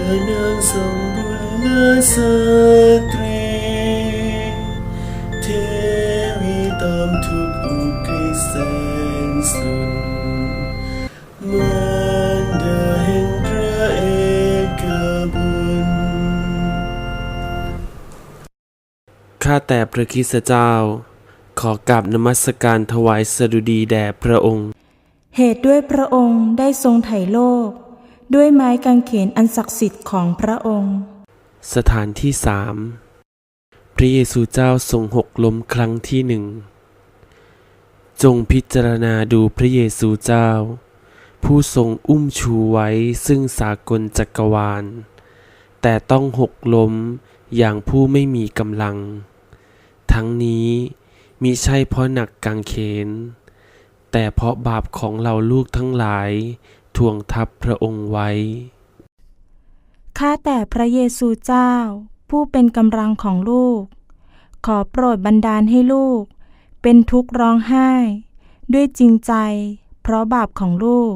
ระนางทรงบุญและสตรี เทวีตามทุกอุกฤษแสนสุดมารดาแห่งพระเอกบุญข้าแต่พระคริสเจ้า ขอกราบนมัสการถวายสดุดีแด่พระองค์ เหตุด้วยพระองค์ได้ทรงไถ่โลก ด้วยไม้กางเขนอันศักดิ์สิทธิ์ของพระองค์ สถานที่สามพระเยซูเจ้าทรงหกล้มครั้งที่หนึ่ง จงพิจารณาดูพระเยซูเจ้า ผู้ทรงอุ้มชูไว้ซึ่งสากลจักรวาล แต่ต้องหกล้มอย่างผู้ไม่มีกำลัง ทั้งนี้มิใช่เพราะหนักกางเขน แต่เพราะบาปของเราลูกทั้งหลาย ทวงทับพระองค์ไว้ ข้าแต่พระเยซูเจ้า ผู้เป็นกำลังของลูก ขอโปรดบันดาลให้ลูก เป็นทุกข์ร้องไห้ ด้วยจริงใจ เพราะบาปของลูก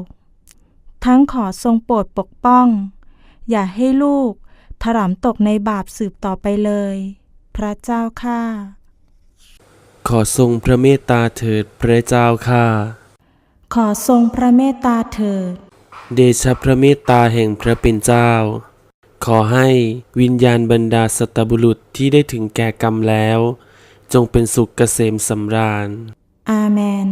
ทั้งขอทรงโปรดปกป้อง อย่าให้ลูกถลำตกในบาปสืบต่อไปเลย พระเจ้าข้าขอทรงพระเมตตาเถิดพระเจ้าข้าขอทรงพระเมตตาเถิด เดชะพระเมตตาแห่งพระเป็นเจ้า ขอให้วิญญาณบรรดาสัตบุรุษที่ได้ถึงแก่กรรมแล้ว จงเป็นสุขเกษมสำราญ อาเมน